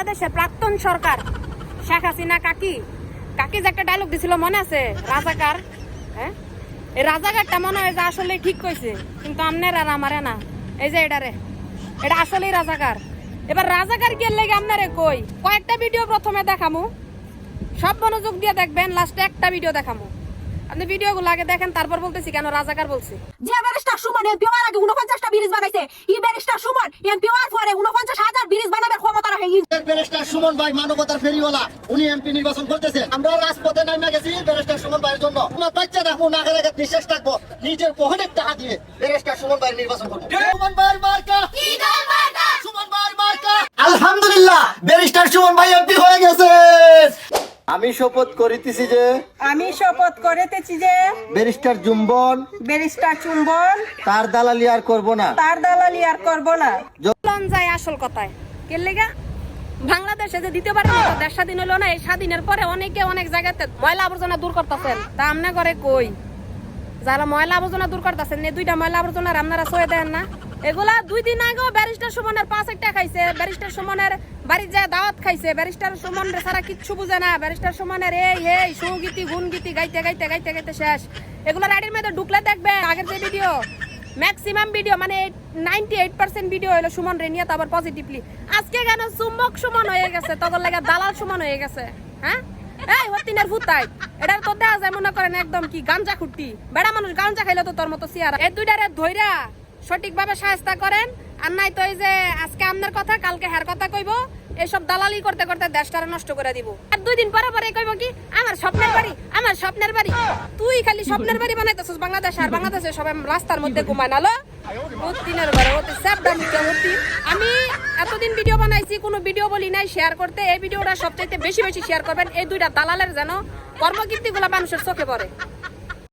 বাংলাদেশের প্রাক্তন সরকার। শেখ হাসিনা কাকি? কাকি যে একটা ডায়লগ দিছিল, মনে আছে? রাজাকার হ্যাঁ? এই রাজাকারটা মনে হয় যে আসলে ঠিক কইছে, কিন্তু আমনের আর আমারে না। এই যে এটারে, এটা আসলেই রাজাকার। এবার রাজাকার কে লেগে আপনারে কই? কয়েকটা ভিডিও প্রথমে দেখামু। সব মনোযোগ দিয়ে দেখবেন লাস্টে একটা ভিডিও দেখামু। আপনি ভিডিওগুলো আগে দেখেন, তারপর বলতেছি কেন রাজাকার বলছি। যে ব্যারিস্টার সুমন এমপি হওয়ার আগে উনপঞ্চাশটা ব্রিজ বানাইছে ই ব্যারিস্টার সুমন এমপি হওয়ার পরে সুমন ভাই মানবতার ফেরিওয়ালা উনি এমপি নির্বাচন করতেছেন আমরা রাজপথে নামে গেছি ব্যারিস্টার সুমন ভাইয়ের জন্য। আমার বাচ্চা রাখব না খেলে নিঃশ্বাস থাকব নিজের পকেটের টাকা দিয়ে ব্যারিস্টার সুমন ভাই নির্বাচন করব। সুমন ভাইয়ের মার্কা। সুমন ভাইয়ের মার্কা। আলহামদুলিল্লাহ ব্যারিস্টার সুমন ভাই এমপি হয়ে গেছে। আমি শপথ করিতেছি যে আমি শপথ করিতেছি যে ব্যারিস্টার জুম্বন ব্যারিস্টার চুম্বন তার দালালি আর করব না। তার দালালি আর করব না। যায় আসল কথায়। কে লেগা? বাংলাদেশে যে স্বাধীন হলো না, এই স্বাধীনের পরে অনেকে অনেক জায়গাতে ময়লা আবর্জনা দূর করতেছেন। তা করে কই? যারা ময়লা আবর্জনা দূর করতেছেন এই দুইটা ময়লা আপনারা সয়ে দেন না। এগুলা দুই দিন আগেও ব্যারিস্টার সুমনের পাঁচ একটা খাইছে। ব্যারিস্টার সুমনের বাড়ির যায় দাওয়াত খাইছে। ব্যারিস্টার সুমন সারা কিচ্ছু বুঝে না। ব্যারিস্টার সুমনের এই এই, সৌগীতি, গুণগীতি গাইতে গাইতে গাইতে গাইতে শেষ। এগুলো রাইডের মধ্যে ঢুকলে দেখবে আগের যে ভিডিও ম্যাক্সিমাম ভিডিও মানে নাইনটি এইট পার্সেন্ট ভিডিও হলো সুমন রে, নিয়ে তো আবার পজিটিভলি আজকে কেন চুম্বক সুমন হয়ে গেছে? তখন লাগে দালাল সুমন হয়ে গেছে হ্যাঁ? এই, হতিনের ভূতাই, এটার তো যায়, মনে করেন একদম কি গাঞ্জা খুঁটি। বেড়া মানুষ গাঞ্জা খাইলে তো তোর মতো চেয়ার এই দুইটারে ধইরা সঠিকভাবে সাহায্য করেন, আর নাই তো এই যে আজকে আমনের কথা, কালকে হ্যার কথা কইবো। এইসব দালালি করতে করতে দেশটারে নষ্ট করে দিব। আর দুই দিন পরে পরে কইব কি, আমার স্বপ্নের বাড়ি, আমার স্বপ্নের বাড়ি। তুই খালি স্বপ্নের বাড়ি বানাইতেছিস বাংলাদেশ, আর বাংলাদেশে সবাই রাস্তার মধ্যে ঘুমায় নালো দিনের বারে ওতে স্যাপডা মুখে হতি আমি এতদিন ভিডিও বানাইছি, কোনো ভিডিও বলি নাই শেয়ার করতে। এই ভিডিওটা সবচাইতে বেশি বেশি শেয়ার করবেন, এই দুইটা দালালের যেন কর্মকীর্তিগুলো মানুষের চোখে পড়ে।